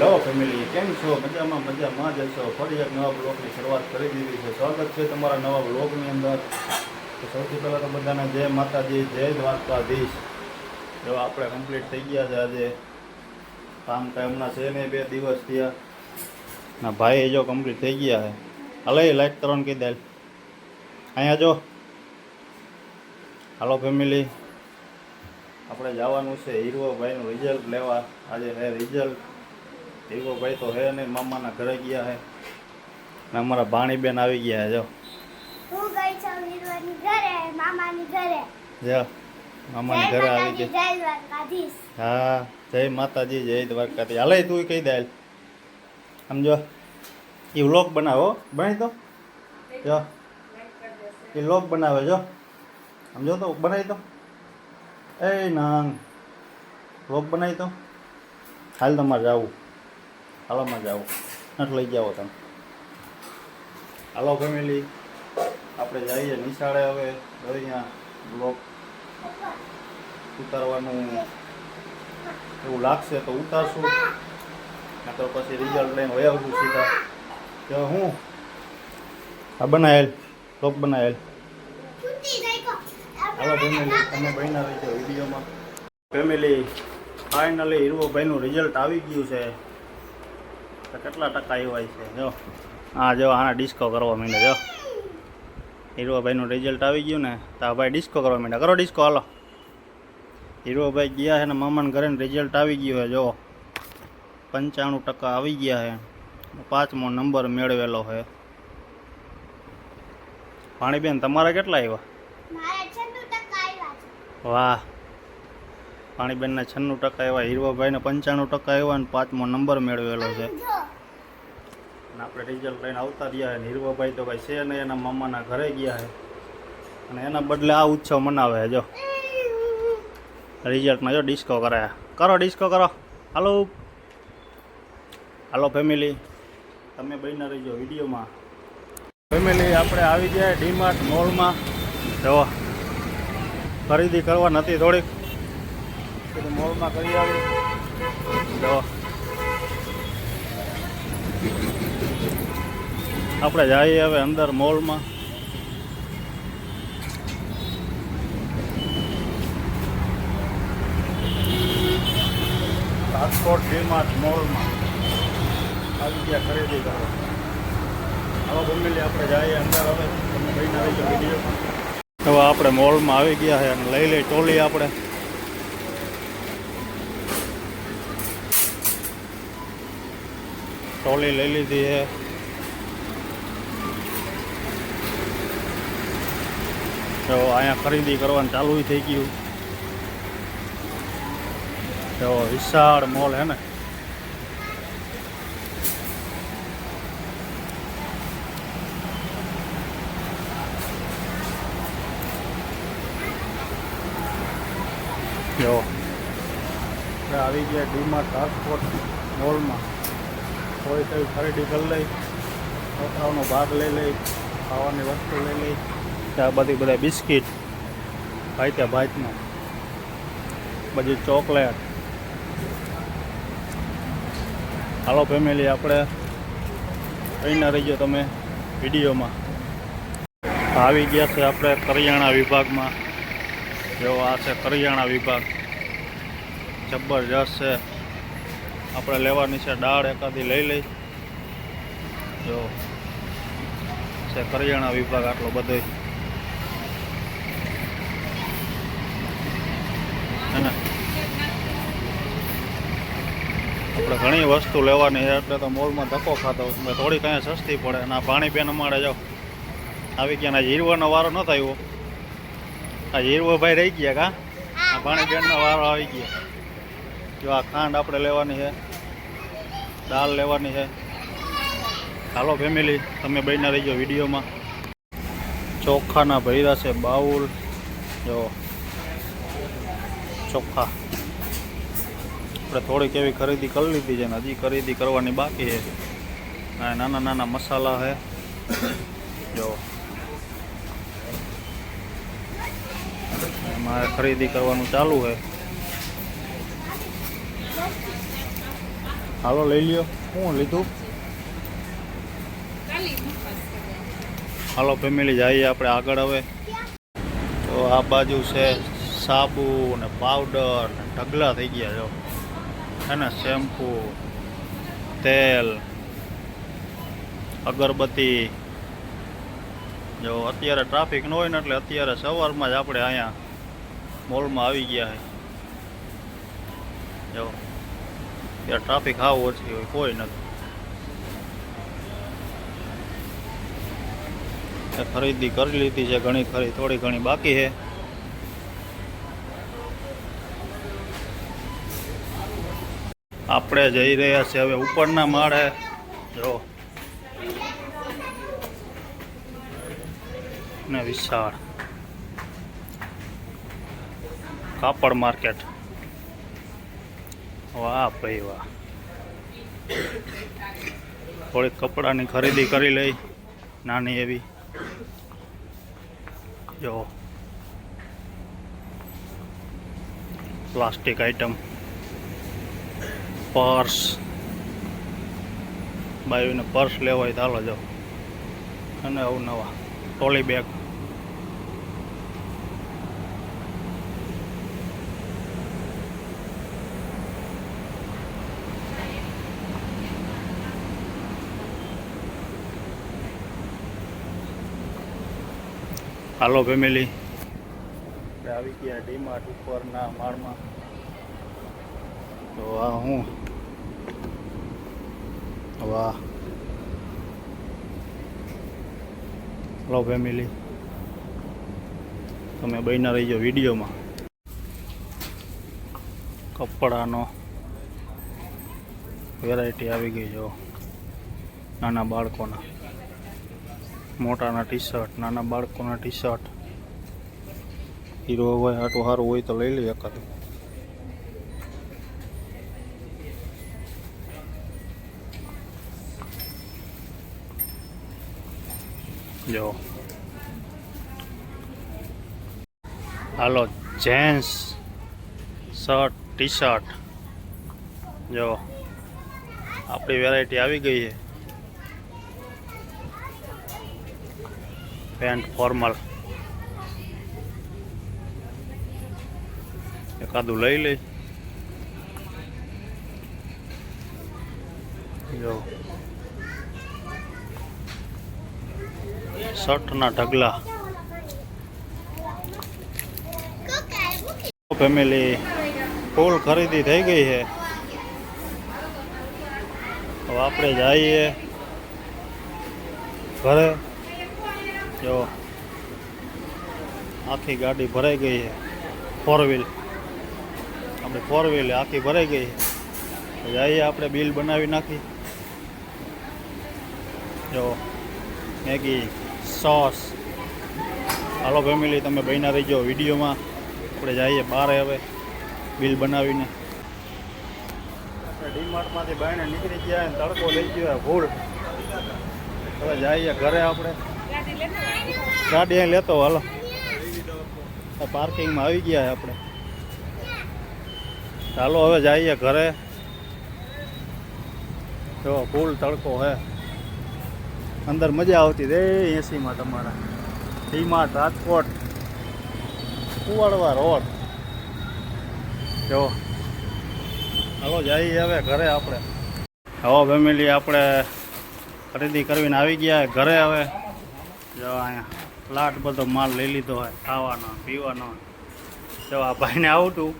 Hello family કેમ છો? મજામાં મજામાં. જ છો ફરી એક નવા બ્લોગની શરૂઆત કરી દીધી છે. સ્વાગત છે તમારા નવા બ્લોગની અંદર. તો સૌથી પહેલાં તો બધાને જય માતાજી, જય દ્વારકાધીશ. જો આપણે કમ્પ્લીટ થઈ ગયા છે આજે. કામ કાંઈ હમણાં છે નહીં, બે દિવસ થયા. ના, ભાઈ જો કમ્પ્લીટ થઈ ગયા છે. હાલે લાઈક કરવાનું કહી દે. અહીંયા જો. હાલો ફેમિલી આપણે જવાનું છે હીરવાભાઈનું રિઝલ્ટ લેવા. આજે રિઝલ્ટ હીરવાભાઈ તો હે નહીં મામાના ઘરે ગયા હે. ને અમારા ભાણીબેન આવી ગયા જો. હું ગઈ છું વીરવાની ઘરે મામાની ઘરે. જો મામાના ઘરે આવી ગઈ. જય દ્વારકાધીશ. હા જય માતાજી જય દ્વારકાથી હાલે તું કહી દે સમજો એ વ્લોગ બનાવો બની તો? જો એ વ્લોગ બનાવે જો. સમજો તો બનાવી તો. એ નાંગ વ્લોગ બનાવી તો. હાલ તમારે જવું હાલોમાં જાઓ. નથી લઈ જાઓ તમે. હાલો ફેમિલી. આપણે જઈએ નિશાળે હવે અહીંયા બ્લોગ ઉતારવાનું. એવું લાગશે તો ઉતારશું. તો પછી રિઝલ્ટ લઈને હોય આવશું સીધા. તો હું? આ બનાવેલ. બ્લોક બનાવેલ. કો હાલો ફેમિલી તમે બહેના રહીજો વિડીયોમાં. ફેમિલી ફાઇનલી હીરુભાઈનું રિઝલ્ટ આવી ગયું છે. તો કેટલા ટકા આવ્યા છે જો. હા જો આને ડિસ્કો કરવા માંડે જો. હીરુભાઈનું રિઝલ્ટ આવી ગયું ને તો આ ભાઈ ડિસ્કો કરવા માંડ્યા. કરો ડિસ્કો હાલો. હીરુભાઈ ગયા છે ને મામાને ઘરે રિઝલ્ટ આવી ગયું છે જો. પંચાણું ટકા આવી ગયા છે. પાંચમો નંબર મેળવેલો છે. પાણીબેન તમારા કેટલા આવ્યા? મારે 96 ટકા આવ્યા છે. વાહ. પાણીબેનના છન્નું ટકા એવા, હીરવાભાઈને પંચાણું ટકા એવા અને પાંચમો નંબર મેળવેલો છે. અને આપણે રિઝલ્ટ લઈને આવતા રહ્યા અને હીરવાભાઈ તો ભાઈ છે ને એના મામાના ઘરે ગયા છે. અને એના બદલે આ ઉત્સવ મનાવે જો. રિઝલ્ટમાં જો ડિસ્કો કરાયા. કરો ડિસ્કો કરો. હાલો. હાલો ફેમિલી. તમે બહીના રહીજો વિડીયોમાં. ફેમિલી, આપણે આવી ગયા ડીમાર્ટ મોલમાં. જો, ખરીદી કરવા નથી થોડીક. મોલમાં કરી આવી. આપણે જઈએ હવે અંદર મોલમાં. રાજકોટ ડીમાર્ટ મોલમાં. આવી ગયા ખરીદી કરવા. હવે ફેમિલી આપણે જઈએ અંદર હવે. તમે આવી રહીજો વીડિયો હવે આપણે મોલમાં આવી ગયા છે અને લઈ લઈ ટોલી આપણે. ટોલી લઈ લીધી છે. તો અહીંયા ખરીદી કરવાનું ચાલુ થઈ ગયું. તો વિશાળ મોલ હે ને. જો. આવી ગયા ડીમાર્ટ રાજકોટ મોલમાં. થોડી થોડી ખરીદી કરી લઈ છોકરાઓનો ભાગ લઈ લઈ, ખાવાની વસ્તુ લઈ લઈ. ત્યાં બધી બધા બિસ્કિટ ભાઈ ત્યાં ભાઈમાં બધી ચોકલેટ. હાલો ફેમિલી આપણે કહીને રહીજો તમે વિડીયોમાં. આવી ગયા છે આપણે કરિયાણા વિભાગમાં. જેવો આ છે કરિયાણા વિભાગ. જબરજસ્ત છે. આપણે લેવાની છે દાળ એકાદી લઈ લઈ. જો, છે કરિયાણા વિભાગ આટલો બધો. આપણે ઘણી વસ્તુ લેવાની છે, એટલે તો મોલમાં ધક્કો ખાતો એટલે થોડી કાંઈ સસ્તી પડે અને આ પાણી પેન અમારે જાઓ આવી ગયા આ હીરવાનો વારો ન આવ્યો. આ હીરવો ભાઈ રહી ગયા કા? આ પાણી પેનનો વારો આવી ગયા. જો આ ખાંડ આપણે લેવાની છે, દાળ લેવાની છે. હાલો ફેમિલી તમે બહીના રહીજો વિડીયોમાં. ચોખાના ભૈરા છે બાઉલ, જો. ચોખા. આપણે થોડીક એવી ખરીદી કરી લીધી છે ને હજી ખરીદી કરવાની બાકી છે. નાના નાના મસાલા છે. જો. મારે ખરીદી કરવાનું ચાલુ છે. હાલો, લઈ લ્યો. શું લીધું? હાલો, ફેમિલી, જઈએ આપણે આગળ હવે. તો આ બાજુ છે સાબુ ને પાવડર ને ઢગલા થઈ ગયા જો. છે ને, શેમ્પુ, તેલ, અગરબત્તી. જો, અત્યારે ટ્રાફિક ન હોય ને એટલે અત્યારે સવારમાં જ આપણે અહીંયા મોલમાં આવી ગયા છે. જો ત્યાં ટ્રાફિક હાવ ઓછી હોય, કોઈ નથી. ખરીદી કરી લીધી છે, ઘણી ખરી, થોડી ઘણી બાકી છે. આપણે જઈ રહ્યા છીએ હવે ઉપરના માળે. જો. ને વિશાળ. કાપડ માર્કેટ. વાહ ભાઈ વાહ. થોડીક કપડાની ખરીદી કરી લઈ, નાની એવી. જો. Plastic item. પર્સ. બાયુને પર્સ લેવા હોય તો હાલો જાઓ અને અવનવા નવા. Trolley bag. હાલો ફેમિલી. આવી ગયા ડીમાર્ટ ઉપરના માળમાં. તો આ હું? વાહ. હલો ફેમિલી. તમે બહીના રહીજો વિડીયોમાં. કપડાનો વેરાયટી આવી ગઈ જો નાના બાળકોના. મોટાના ટી શર્ટ નાના બાળકોના ટી શર્ટ હીરો હોય આટલું સારું હોય તો લઈ લઈએ એકાદ. જો. હાલો, જેન્ટ્સ શર્ટ ટી શર્ટ જો. આપણી વેરાયટી આવી ગઈ છે. પેન્ટ ફોર્મલ એકાદું લઈ લઈ જો શર્ટના ઢગલા ફેમિલી ફૂલ ખરીદી થઈ ગઈ છે હવે આપણે જઈએ ઘરે જો આખી ગાડી ભરાઈ ગઈ છે. ફોર વ્હીલ આપણે ફોર વ્હીલ આખી ભરાઈ ગઈ છે. જઈએ આપણે બિલ બનાવી નાખી. જો, મેગી સોસ હાલો ફેમિલી તમે બહીના રહીજો વિડીયોમાં. આપણે જઈએ બહાર હવે બિલ બનાવીને. આપણે ડીમાર્ટમાંથી બહાને નીકળી ગયા તડકો લઈ ગયો ભૂળ હવે જઈએ ઘરે આપણે. ગાડી અહીં લેતો હાલો. પાર્કિંગમાં આવી ગયા આપણે. ચાલો, હવે જઈએ ઘરે. જો ફૂલ તડકો હે અંદર મજા આવતી રે, એસીમાં તમારા. ડીમાર્ટ, રાજકોટ, કુવાડવા રોડ. જો. હાલો, જઈએ હવે ઘરે આપણે. હવે ફેમિલી આપણે ખરીદી કરવીને આવી ગયા. ઘરે હવે જો અહીંયા લાટ બધો માલ લઈ લીધો હોય, ખાવાનો, પીવાનો જો આ ભાઈને આવતું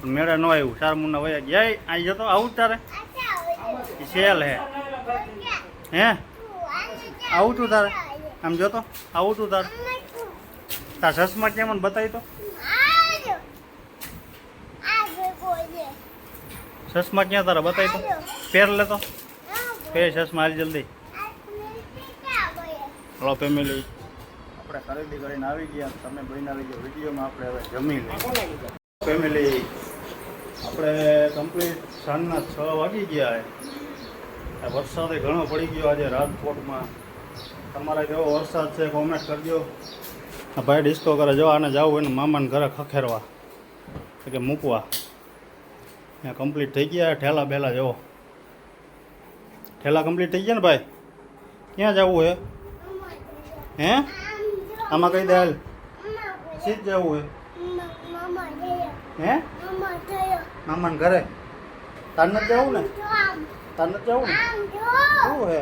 પણ મેળા ન આવ્યું. ચાર મુન્ના વયા ગયા અહીં જતો આવું તારે? સેલ હે. હે? આવું તું તારે? આમ જોતો? આવું તું તારે? તાર સસમા કેમ મને બતાવી તો? સસમા ક્યાં તારા બતાવી તો? પહેર લેતો પહેર ચશ્મા હાલ જલ્દી. હલો ફેમિલી આપણે ખરીદી કરીને આવી ગયા. તમે બહીના લઈ ગયો વિડીયોમાં આપણે હવે જમી લઈએ. ફેમિલી આપણે કમ્પ્લીટ સાંજના છ વાગી ગયા વરસાદે ઘણો પડી ગયો આજે રાજકોટમાં. તમારે કેવો વરસાદ છે? કોમેન્ટ કરજો. ભાઈ ડિસ્કો કરે જો આને જવું હોય ને મામાને ઘરે ખખેરવા. કે મૂકવા. ત્યાં કમ્પ્લીટ થઈ ગયા ઠેલા બેલા જવો. ઠેલા કમ્પ્લીટ થઈ ગયા ને ભાઈ? ક્યાં જવું હે હે? આમાં કઈ દે હાલ સીધ જવું હે હે? મામા મામાને ઘરે? તાર નથી જવું ને? તાર નથી જવું ને? શું હે?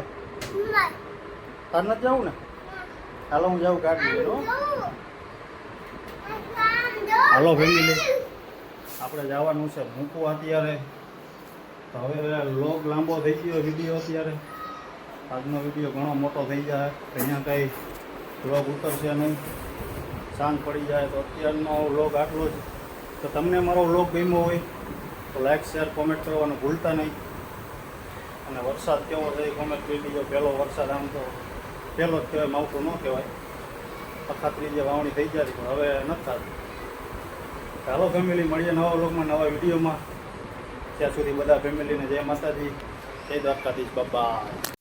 તાર નથી જવું ને? હાલો, હું જાઉં ગાડી. હાલો, ફેમિલી. આપણે જવાનું છે મૂકવું અત્યારે. તો હવે લોક લાંબો થઈ ગયો વીડિયો અત્યારે. આજનો વીડિયો ઘણો મોટો થઈ જાય. અહીંયા કંઈ લોગ ઉતરશે નહીં. સાંજ પડી જાય તો અત્યારનો લોગ આટલો જ. તો તમને મારો લોગ ગમ્યો હોય તો લાઈક શેર કોમેન્ટ કરવાનું ભૂલતા નહીં. અને વરસાદ કેવો છે એ કોમેન્ટ કરી દીજો. પહેલો વરસાદ આમ તો પહેલો જ કહેવાય, માવઠું ન કહેવાય. અખાત્રી જે વાવણી થઈ જાય પણ હવે નથી થતું. ચાલો ફેમિલી મળીએ નવા વ્લોગમાં નવા વિડીયોમાં. ત્યાં સુધી બધા ફેમિલીને જય માતાજી, જય દ્વારકાધીશ. બાબા